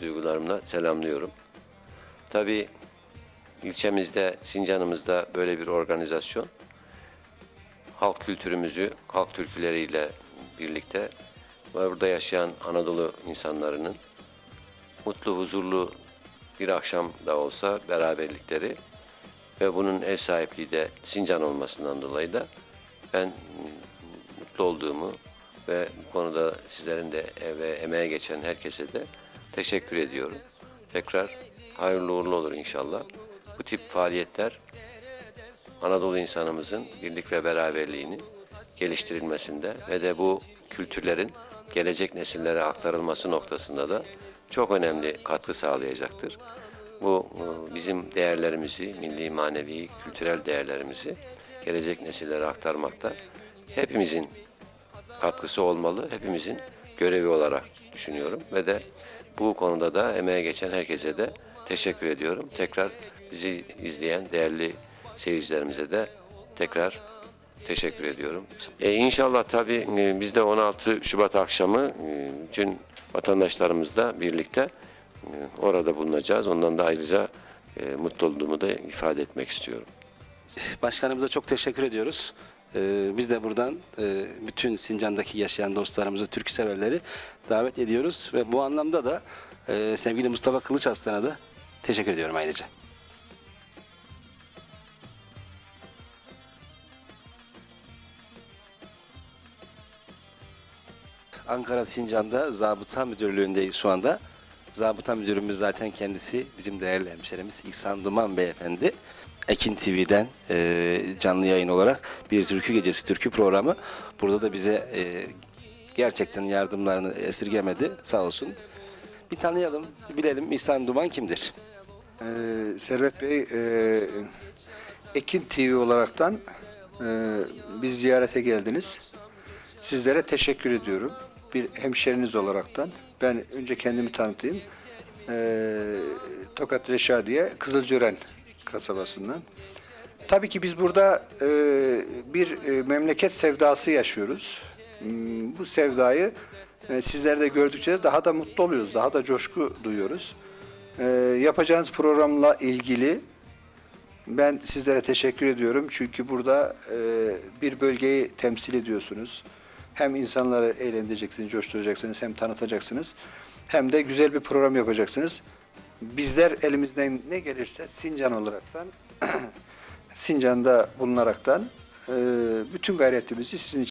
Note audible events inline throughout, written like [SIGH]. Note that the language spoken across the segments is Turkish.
duygularımla selamlıyorum. Tabii ilçemizde, Sincan'ımızda böyle bir organizasyon halk kültürümüzü, halk türküleriyle birlikte ve burada yaşayan Anadolu insanlarının mutlu, huzurlu bir akşam da olsa beraberlikleri ve bunun ev sahipliği de Sincan olmasından dolayı da ben mutlu olduğumu ve bu konuda sizlerin de ve emeğe geçen herkese de teşekkür ediyorum. Tekrar hayırlı uğurlu olur inşallah. Bu tip faaliyetler Anadolu insanımızın birlik ve beraberliğini geliştirilmesinde ve de bu kültürlerin gelecek nesillere aktarılması noktasında da çok önemli katkı sağlayacaktır. Bu e, bizim değerlerimizi, milli, manevi, kültürel değerlerimizi gelecek nesillere aktarmakta hepimizin katkısı olmalı, hepimizin görevi olarak düşünüyorum ve de bu konuda da emeğe geçen herkese de teşekkür ediyorum. Tekrar bizi izleyen değerli seyircilerimize de tekrar teşekkür ediyorum. E, inşallah tabii e, biz de 16 Şubat akşamı e, bütün vatandaşlarımızla birlikte e, orada bulunacağız. Ondan da ayrıca mutlu olduğumu da ifade etmek istiyorum. Başkanımıza çok teşekkür ediyoruz. Ee, biz de buradan e, bütün Sincan'daki yaşayan dostlarımızı, türkü severleri davet ediyoruz. Ve bu anlamda da e, sevgili Mustafa Kılıç Aslan'a da teşekkür ediyorum ayrıca. Ankara Sincan'da Zabıta Müdürlüğü'ndeyiz şu anda. Zabıta Müdürümüz zaten kendisi bizim değerli hemşerimiz İhsan Duman Beyefendi. Ekin TV'den e, canlı yayın olarak bir türkü gecesi türkü programı. Burada da bize e, gerçekten yardımlarını esirgemedi sağ olsun. Bir tanıyalım, bilelim İhsan Duman kimdir? Ee, Servet Bey, e, Ekin TV olaraktan e, biz ziyarete geldiniz. Sizlere teşekkür ediyorum. Bir hemşeriniz olaraktan. Ben önce kendimi tanıtayım. Ee, Tokat Reşadiye, Kızılcören kasabasından. Tabii ki biz burada e, bir e, memleket sevdası yaşıyoruz. Hmm, Bu sevdayı e, sizler de gördükçe daha da mutlu oluyoruz, daha da coşku duyuyoruz. E, yapacağınız programla ilgili ben sizlere teşekkür ediyorum. Çünkü burada e, bir bölgeyi temsil ediyorsunuz. Hem insanları eğlendireceksiniz, coşturacaksınız, hem tanıtacaksınız. Hem de güzel bir program yapacaksınız. Bizler elimizden ne gelirse Sincan olaraktan, [CLEARS THROAT] Sincan'da bulunaraktan e, bütün gayretimizi sizin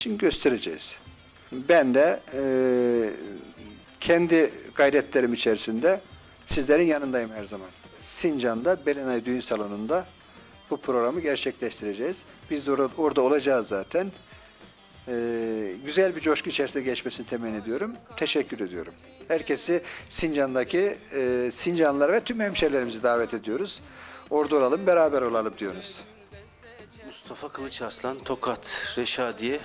için göstereceğiz. Ben de e, kendi gayretlerim içerisinde sizlerin yanındayım her zaman. Sincan'da Belenay Düğün Salonu'nda bu programı gerçekleştireceğiz. Biz de orada, orada olacağız zaten. Ee, güzel bir coşku içerisinde geçmesini temenni ediyorum. Teşekkür ediyorum. Herkesi Sincan'daki e, Sincanlılar ve tüm hemşerilerimizi davet ediyoruz. Orada olalım, beraber olalım diyoruz. Mustafa Kılıç Arslan, Tokat, Reşadiye,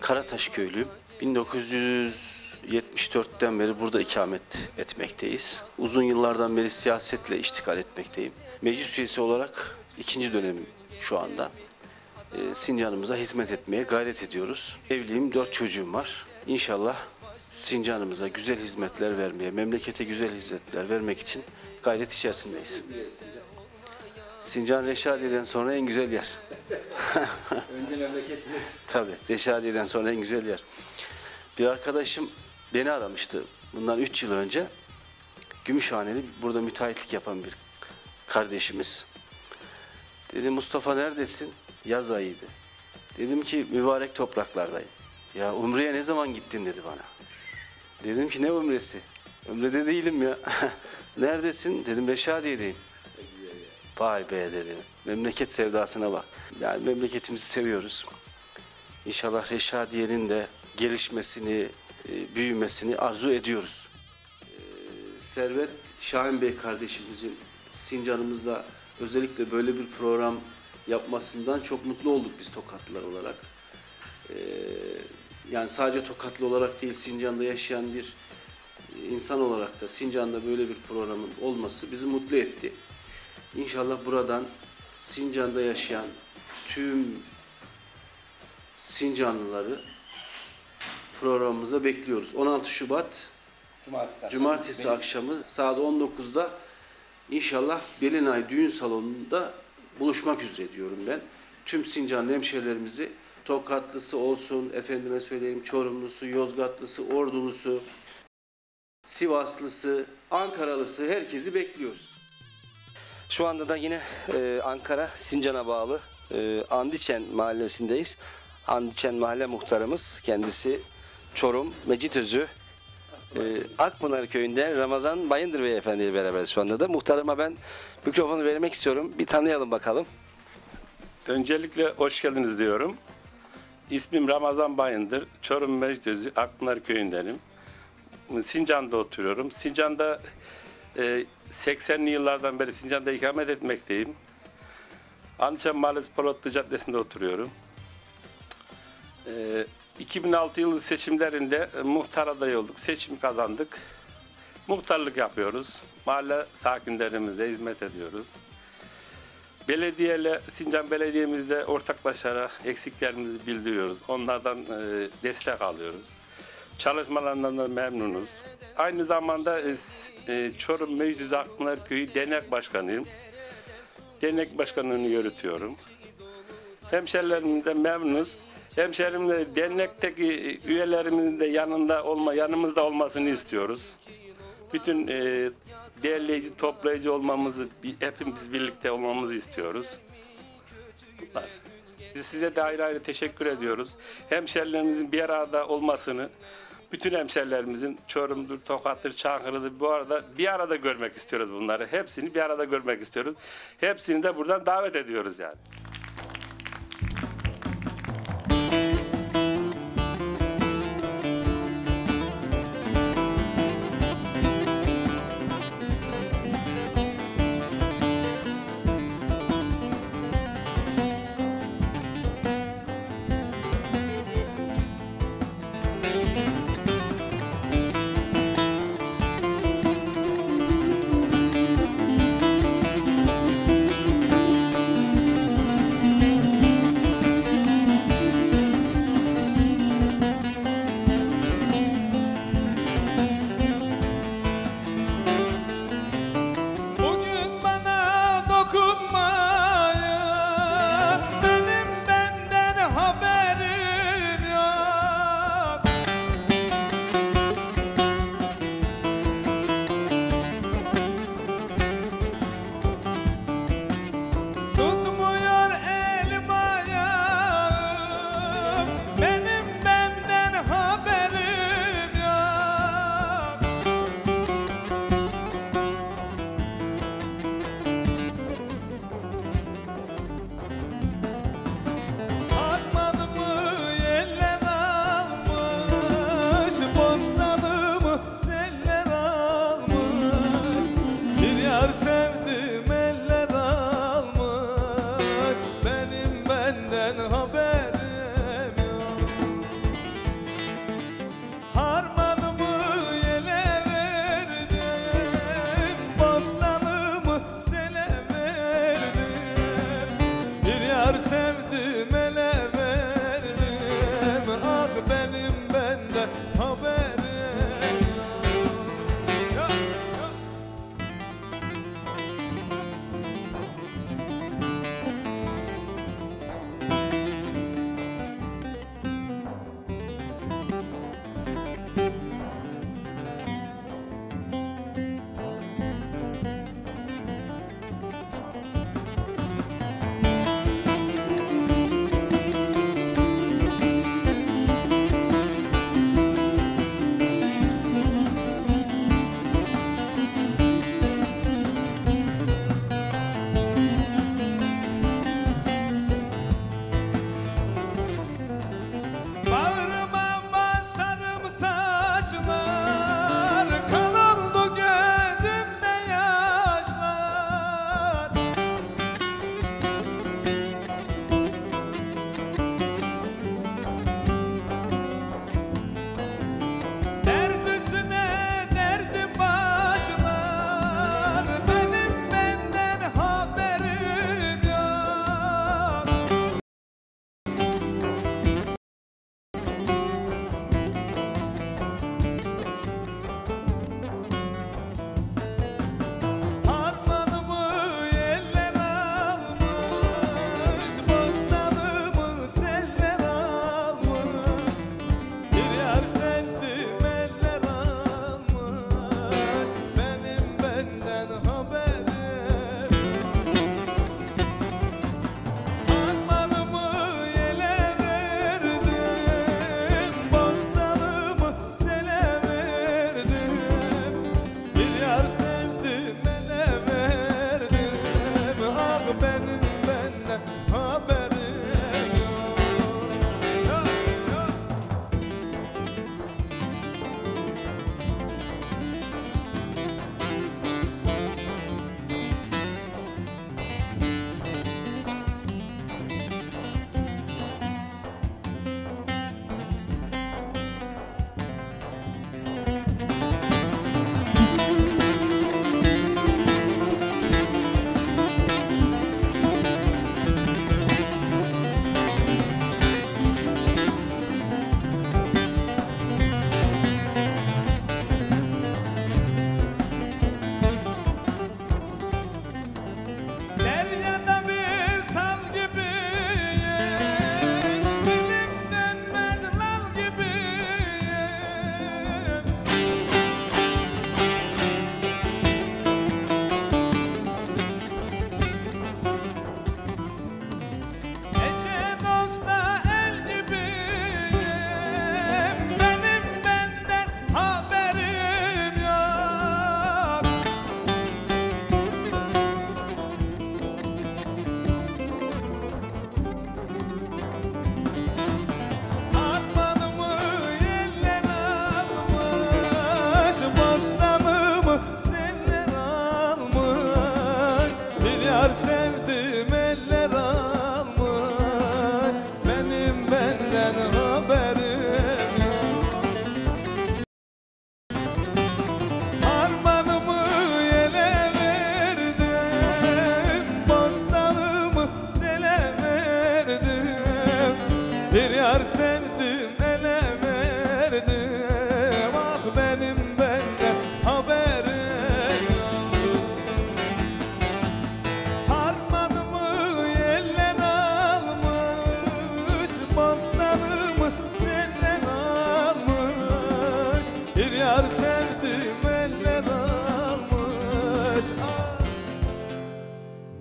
Karataş köylüyüm. 1974'ten beri burada ikamet etmekteyiz. Uzun yıllardan beri siyasetle iştikal etmekteyim. Meclis üyesi olarak ikinci dönemim şu anda. Ee, Sincan'ımıza hizmet etmeye gayret ediyoruz. Evliyim, dört çocuğum var. İnşallah Sincan'ımıza güzel hizmetler vermeye, memlekete güzel hizmetler vermek için gayret içerisindeyiz. Sincan Reşadiye'den sonra en güzel yer. [LAUGHS] Önce memleketiniz. Tabii Reşadiye'den sonra en güzel yer. Bir arkadaşım beni aramıştı bundan 3 yıl önce. Gümüşhaneli burada müteahhitlik yapan bir kardeşimiz. Dedi Mustafa neredesin? Yaz ayıydı. Dedim ki mübarek topraklardayım. Ya Umre'ye ne zaman gittin dedi bana. Dedim ki ne Umre'si? Umre'de değilim ya. [LAUGHS] Neredesin? Dedim Reşadiye'deyim. Vay be dedim. Memleket sevdasına bak. Yani memleketimizi seviyoruz. İnşallah Reşadiye'nin de gelişmesini, e, büyümesini arzu ediyoruz. E, Servet Şahin Bey kardeşimizin Sincan'ımızda özellikle böyle bir program yapmasından çok mutlu olduk biz Tokatlılar olarak. E, Yani sadece Tokatlı olarak değil Sincan'da yaşayan bir insan olarak da Sincan'da böyle bir programın olması bizi mutlu etti. İnşallah buradan Sincan'da yaşayan tüm Sincanlıları programımıza bekliyoruz. 16 Şubat Cumartesi akşamı. Cumartesi Benim- akşamı saat 19'da inşallah Belinay Düğün Salonu'nda buluşmak üzere diyorum ben. Tüm Sincanlı hemşehrilerimizi Tokatlısı olsun, efendime söyleyeyim Çorumlusu, Yozgatlısı, Ordulusu, Sivaslısı, Ankaralısı herkesi bekliyoruz. Şu anda da yine e, Ankara Sincan'a bağlı e, Andiçen mahallesindeyiz. Andiçen mahalle muhtarımız kendisi Çorum Mecitözü e, Akpınar köyünde Ramazan Bayındır Beyefendi ile beraber şu anda da. Muhtarıma ben mikrofonu vermek istiyorum. Bir tanıyalım bakalım. Öncelikle hoş geldiniz diyorum. İsmim Ramazan Bayındır. Çorum Mecdözü Akpınar köyündenim. Sincan'da oturuyorum. Sincan'da e, 80'li yıllardan beri Sincan'da ikamet etmekteyim. Ançan Mahallesi Polatlı Caddesi'nde oturuyorum. E, 2006 yılı seçimlerinde e, muhtar adayı olduk. Seçim kazandık. Muhtarlık yapıyoruz. Mahalle sakinlerimize hizmet ediyoruz. Belediyeyle Sincan Belediye'mizle ortaklaşarak eksiklerimizi bildiriyoruz. Onlardan e, destek alıyoruz. Çalışmalarından da memnunuz. Aynı zamanda e, Çorum Meclis Akpınar Köyü Dernek Başkanıyım. Dernek Başkanlığını yürütüyorum. Hemşerilerimizden memnunuz. Hemşerimle dernekteki üyelerimizin de yanında olma, yanımızda olmasını istiyoruz bütün e, değerleyici, toplayıcı olmamızı, hepimiz birlikte olmamızı istiyoruz. Bunlar. Biz Size de ayrı ayrı teşekkür ediyoruz. Hemşerilerimizin bir arada olmasını, bütün hemşerilerimizin Çorum'dur, Tokat'tır, Çankırı'dır bu arada bir arada görmek istiyoruz bunları. Hepsini bir arada görmek istiyoruz. Hepsini de buradan davet ediyoruz yani.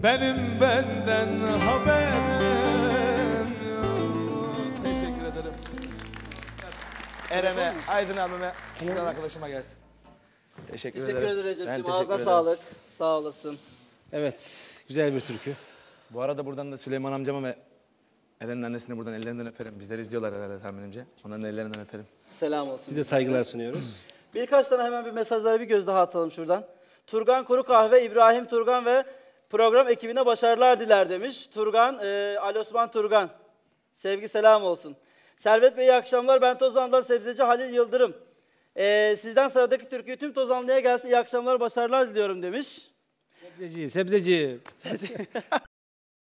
Benim benden haberim yok. Teşekkür ederim. Erem'e, Aydın abime, güzel arkadaşıma gelsin. Teşekkür, Teşekkür ederim. ederim Recep'ciğim. Ben teşekkür Ağzına ederim. sağlık. Sağ olasın. Evet, güzel bir türkü. Bu arada buradan da Süleyman amcama ve Eren'in annesini buradan ellerinden öperim. Bizleri izliyorlar herhalde tahminimce. Onların da ellerinden öperim. Selam olsun. Biz de saygılar sunuyoruz. Birkaç tane hemen bir mesajlara bir göz daha atalım şuradan. Turgan Kuru Kahve, İbrahim Turgan ve program ekibine başarılar diler demiş. Turgan, e, Ali Osman Turgan. Sevgi selam olsun. Servet Bey iyi akşamlar. Ben Tozan'dan sebzeci Halil Yıldırım. E, sizden sıradaki türküyü tüm Tozanlı'ya gelsin. İyi akşamlar, başarılar diliyorum demiş. Sebzeci, sebzeci. [LAUGHS]